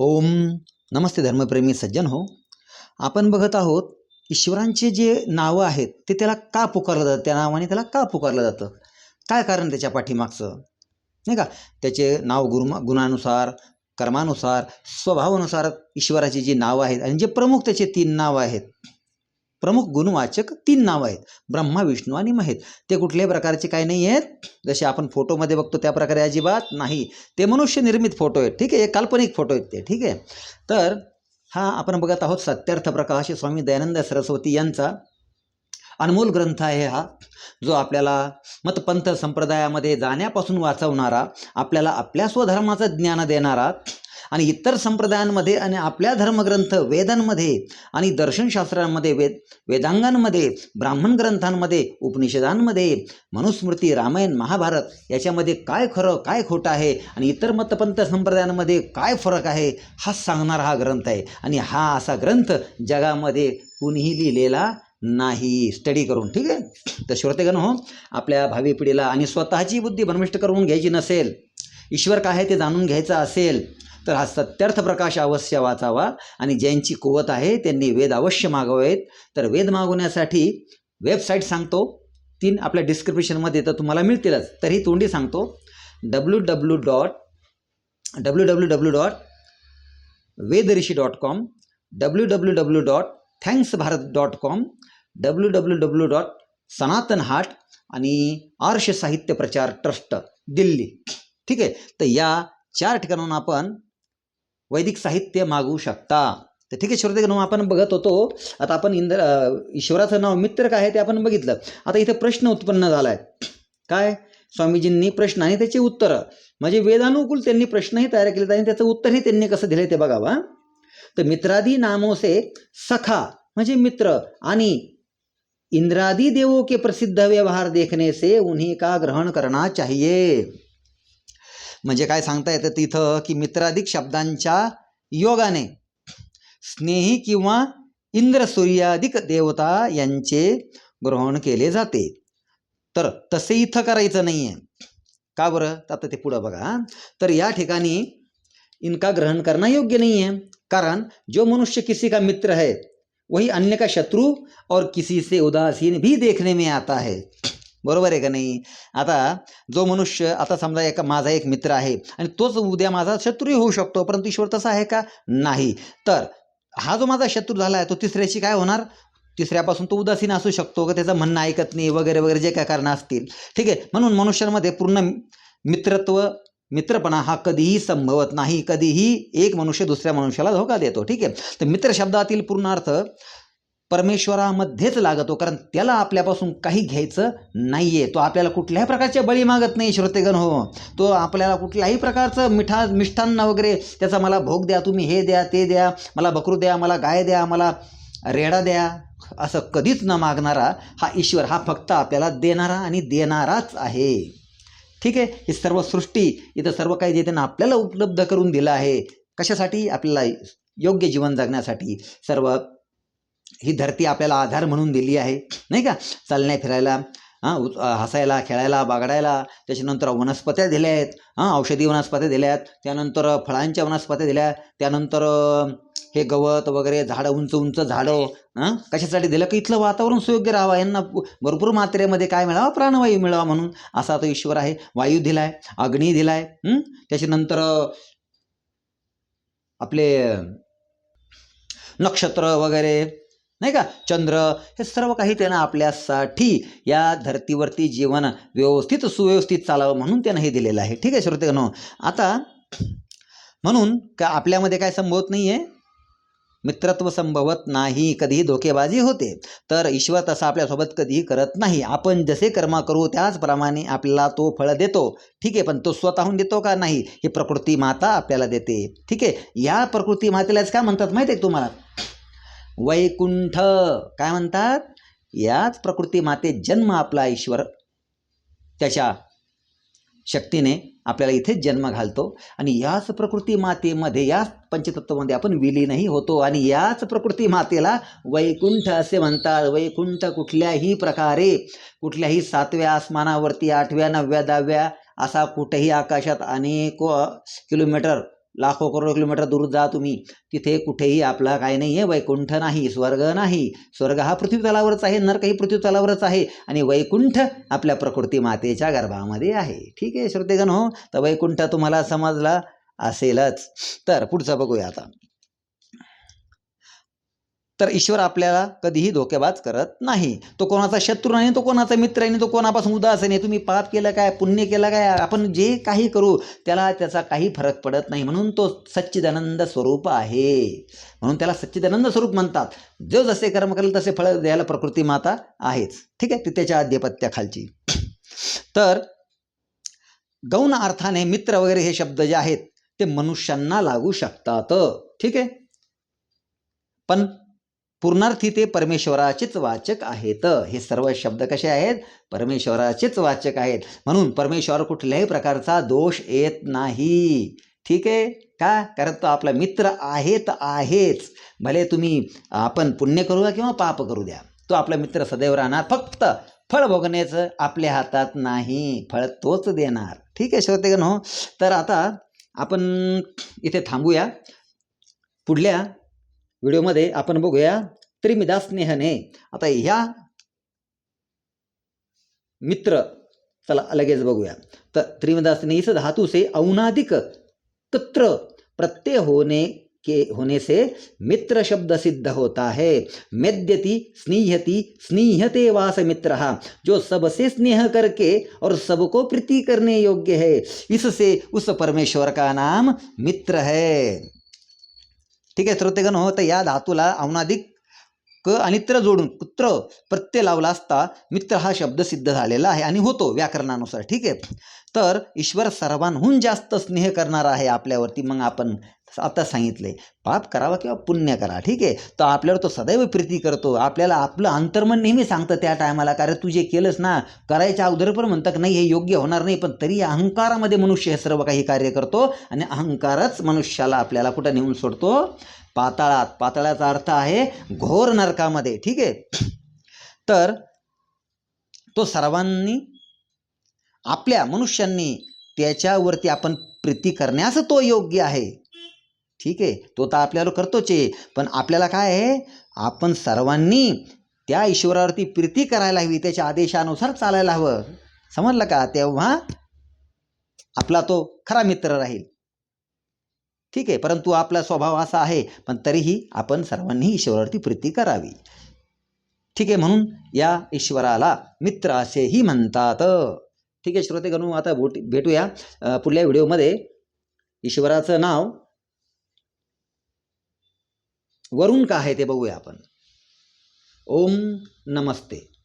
ओम नमस्ते धर्मप्रेमी सज्जन हो. आपण बघत आहोत ईश्वरांचे जे नावं आहेत ते त्याला का पुकारलं जातं? त्या नावाने त्याला का पुकारलं जातं? काय कारण त्याच्या पाठीमागचं? नाही का? त्याचे नाव गुरुमा गुणानुसार कर्मानुसार स्वभावानुसार ईश्वराची जी नावं आहेत आणि जे प्रमुख त्याचे तीन नावं आहेत प्रमुख गुणवाचक तीन नावं आहेत. ब्रह्मा विष्णू आणि महेश. ते कुठल्याही प्रकारचे काही नाही आहेत. जसे आपण फोटोमध्ये बघतो त्या प्रकारे अजिबात नाही. ते मनुष्य निर्मित फोटो आहेत. ठीक आहे? काल्पनिक फोटो आहेत ते. ठीक आहे? तर हा आपण बघत आहोत सत्यार्थ प्रकाश स्वामी दयानंद सरस्वती यांचा अनमोल ग्रंथ आहे हा जो आपल्याला मतपंथ संप्रदायामध्ये जाण्यापासून वाचवणारा आपल्याला आपल्या स्वधर्माचं ज्ञान देणारा आणि इतर संप्रदायांमध्ये आणि आपल्या धर्मग्रंथ वेदांमध्ये आणि दर्शनशास्त्रांमध्ये वेद वेदांगांमध्ये ब्राह्मण ग्रंथांमध्ये उपनिषदांमध्ये मनुस्मृती रामायण महाभारत याच्यामध्ये काय खरं काय खोटं आहे आणि इतर मतपंथ संप्रदायांमध्ये काय फरक आहे हा सांगणारा हा ग्रंथ आहे. आणि हा असा ग्रंथ जगामध्ये कुणीही लिहिलेला नाही. स्टडी करून ठीक आहे? तर श्रोतेगण हो आपल्या भावी पिढीला आणि स्वतःची बुद्धी भ्रमिष्ट करून घ्यायची नसेल ईश्वर काय आहे ते जाणून घ्यायचं असेल तर हा सत्यार्थ प्रकाश अवश्य वाचावा. आणि ज्यांची कुवत आहे त्यांनी वेद अवश्य मागवावेत तर वेद मागवण्यासाठी वेबसाईट सांगतो. तीन आपल्या डिस्क्रिप्शनमध्ये तर तुम्हाला मिळतीलच. तर ही तोंडी सांगतो. W W dot W W W dot Vedrishi dot com W W W dot thanks Bharat dot com W W W dot Sanatan Haat आणि आर्ष साहित्य प्रचार ट्रस्ट दिल्ली. ठीक आहे? तर या चार ठिकाणाहून आपण वैदिक साहित्य मागू शकता. तर ठीक आहे श्रोतेगण आपण बघत होतो. आता आपण इंद्र ईश्वराचं नाव मित्र काय आहे ते आपण बघितलं. आता इथे प्रश्न उत्पन्न झाला आहे काय? स्वामीजींनी प्रश्न आणि त्याचे उत्तरं. म्हणजे वेदानुकूल त्यांनी प्रश्नही तयार केले आणि त्याचं उत्तरही त्यांनी कसं दिलं ते बघावा. तर मित्रादी नामोसे सखा म्हणजे मित्र आणि इंद्रादी देवों के प्रसिद्ध व्यवहार देखने से उन्हीं का ग्रहण करना चाहिए? म्हणजे काय सांगता येतं तिथं? की मित्राधिक शब्दांच्या योगाने स्नेही किंवा इंद्रसूर्याधिक देवता यांचे ग्रहण केले जाते. तर तसे इथं करायचं नाही आहे का बरं? तर आता ते पुढं बघा तर या ठिकाणी इनका ग्रहण करना योग्य नहीं है कारण जो मनुष्य किसी का मित्र है वही अन्य का शत्रु और किसी से उदासीन भी देखने में आता है. बरोबर आहे का नाही? आता जो मनुष्य आता समजा एका माझा एक मित्र आहे आणि तोच उद्या माझा शत्रूही होऊ शकतो परंतु ईश्वर तसा आहे का? नाही. तर हा जो माझा शत्रू झाला आहे तो तिसऱ्याची काय होणार? तिसऱ्यापासून तो उदासीन असू शकतो का? त्याचं म्हणणं ऐकत नाही वगैरे वगैरे जे काय कारणं असतील. ठीक आहे? म्हणून मनुष्यांमध्ये पूर्ण मित्रत्व मित्रपणा हा कधीही संभवत नाही. कधीही एक मनुष्य दुसऱ्या मनुष्याला धोका देतो. ठीक आहे? तर मित्र शब्दातील पूर्ण अर्थ परमेश्वरामध्येच लागतो कारण त्याला आपल्यापासून काही घ्यायचं नाही आहे तो आपल्याला कुठल्याही प्रकारचे बळी मागत नाही श्रोतेगण हो. तो आपल्याला कुठल्याही प्रकारचं मिठा मिष्ठान्न वगैरे त्याचा मला भोग द्या तुम्ही हे द्या ते द्या मला बकरू द्या मला गाय द्या मला रेडा द्या असं कधीच न मागणारा हा ईश्वर हा फक्त आपल्याला देणारा आणि देणाराच आहे. ठीक आहे? ही सर्व सृष्टी इथं सर्व काही जे त्यांना आपल्याला उपलब्ध करून दिलं आहे कशासाठी? आपल्याला योग्य जीवन जगण्यासाठी. सर्व ही धरती आपल्याला आधार म्हणून दिली आहे नाही का? चालण्या फिरायला हां हसायला खेळायला बागडायला त्याच्यानंतर वनस्पत्या दिल्या आहेत हां औषधी वनस्पत्या दिल्या आहेत त्यानंतर फळांच्या वनस्पत्या दिल्या त्यानंतर हे गवत वगैरे झाडं उंच उंच झाडं हां कशासाठी दिलं? की इथलं वातावरण सुयोग्य राहावा यांना भरपूर मात्रेमध्ये काय मिळावं? प्राणवायू मिळावा म्हणून. असा तो ईश्वर आहे. वायू दिलाय अग्नी दिलाय आहे त्याच्यानंतर आपले नक्षत्र वगैरे नाही का? चंद्र हे सर्व काही त्यानं आपल्यासाठी या धर्तीवरती जीवन व्यवस्थित सुव्यवस्थित चालावं म्हणून त्यानं हे दिलेलं आहे. ठीक आहे श्रोतेगण? आता म्हणून का आपल्यामध्ये काय संभवत नाही आहे मित्रत्व संभवत नाही कधीही धोकेबाजी होते. तर ईश्वर तसा आपल्यासोबत कधीही करत नाही. आपण जसे कर्म करू त्याचप्रमाणे आपल्याला तो फळ देतो. ठीक आहे पण तो स्वतःहून देतो का नाही? ही प्रकृती माता आपल्याला देते. ठीक आहे या प्रकृती मातेलाच काय म्हणतात माहिती आहे तुम्हाला? वैकुंठ. काय म्हणतात? याच प्रकृती मातेत जन्म आपला ईश्वर. त्याच्या शक्तीने आपल्याला इथेच जन्म घालतो. आणि याच प्रकृती मातेमध्ये याच पंचतत्वामध्ये आपण विलीनही होतो. आणि याच प्रकृती मातेला वैकुंठ असे म्हणतात. वैकुंठ कुठल्याही प्रकारे कुठल्याही सातव्या आसमानावरती आठव्या नवव्या दहाव्या असा कुठेही आकाशात अनेक किलोमीटर लाखो करोडो किलोमीटर दूर जा तुम्ही. तिथे कुठेही आपला काय नाही आहे वैकुंठ नाही स्वर्ग नाही. स्वर्ग हा पृथ्वीतलावरच आहे नरकही पृथ्वी तलावरच आहे आणि वैकुंठ आपल्या प्रकृती मातेच्या गर्भामध्ये आहे. ठीक आहे श्रोतेगण हो तर वैकुंठ तुम्हाला समजला असेलच. तर पुढचं बघूया आता. तर ईश्वर आपल्याला कधीही धोकेबाज करत नाही. तो कोणाचा शत्रू नाही तो कोणाचा मित्र नाही तो कोणापासून उदास नाही तुम्ही पाप केलं काय पुण्य केलं काय आपण जे काही करू त्याला त्याचा काही फरक पडत नाही. म्हणून तो सच्चिदानंद स्वरूप आहे. म्हणून त्याला सच्चिदानंद स्वरूप म्हणतात. जो जसे कर्म करेल तसे फळ द्यायला प्रकृती माता आहेच. ठीक आहे? ती त्याच्या आद्यपत्याखालची. तर गौण अर्थाने मित्र वगैरे हे शब्द जे आहेत ते मनुष्यांना लागू शकतात. ठीक आहे? पण पूर्णार्थी ते परमेश्वराचेच वाचक आहेत. हे सर्व शब्द कसे आहेत? परमेश्वराचेच वाचक आहेत. म्हणून परमेश्वर कुठल्याही प्रकारचा दोष येत नाही. ठीक आहे? का? कारण तो आपला मित्र आहेत आहेच. भले तुम्ही आपण पुण्य करू द्या किंवा पाप करू द्या. तो आपला मित्र सदैव राहणार. फक्त फळ भोगण्याचं आपल्या हातात नाही. फळ तोच देणार. ठीक आहे श्रोतेगण हो. तर आता आपण इथे थांबूया. पुढल्या व्हिडिओमध्ये आपण बघूया त्रिमिदा स्नेहने. आता ह्या मित्र, चला लगेच बघूया. तर त्रिमिदा स्नेह इस धातु से औनादिक तत्र प्रत्यय होने के, होने से मित्र शब्द सिद्ध होता है. मेद्यति स्नीहति स्नीहते वास मित्र, जो सबसे स्नेह करके और सबको प्रीति करने योग्य है। इससे उस परमेश्वर का नाम मित्र है। ठीक आहे? श्रोतेगण हो तर या धातूला औनाधिक क आणि त्र जोडून कुत्र प्रत्यय लावला असता मित्र हा शब्द सिद्ध झालेला आहे आणि होतो व्याकरणानुसार. ठीक आहे? तर ईश्वर सर्वांहून जास्त स्नेह करणारा आहे आपल्यावरती. मग आपण आता सांगितले पाप करावा किंवा पुण्य करा ठीक आहे? तर आपल्यावर तो सदैव प्रीती करतो. आपल्याला आपलं अंतर्मन नेहमी सांगतं त्या टायमाला कारण तू जे केलंस ना करायच्या अगोदर पण म्हणतात नाही हे योग्य होणार नाही पण तरी अहंकारामध्ये मनुष्य हे सर्व काही कार्य करतो आणि अहंकारच मनुष्याला आपल्याला कुठं नेऊन सोडतो? पाताळात. पाताळाचा अर्थ आहे घोर नरकामध्ये ठीक आहे? तर तो सर्वांनी आपल्या मनुष्यांनी त्याच्यावरती आपण प्रीती करण्यास तो योग्य आहे. ठीक आहे तो तर आपल्याला करतोच आहे. पण आपल्याला काय आहे आपण सर्वांनी त्या ईश्वरावरती प्रीती करायला हवी त्याच्या आदेशानुसार चालायला हवं. समजलं का? तेव्हा आपला तो खरा मित्र राहील. ठीक आहे परंतु आपला स्वभाव असा आहे पण तरीही आपण सर्वांनी ईश्वरावरती प्रीती करावी. ठीक आहे म्हणून या ईश्वराला मित्र असेही म्हणतात. ठीक आहे श्रोते गणू आता बोट भेटूया. पुढल्या व्हिडिओमध्ये. ईश्वराचं नाव वरून का आहे ते बघूया आपण. ओम नमस्ते.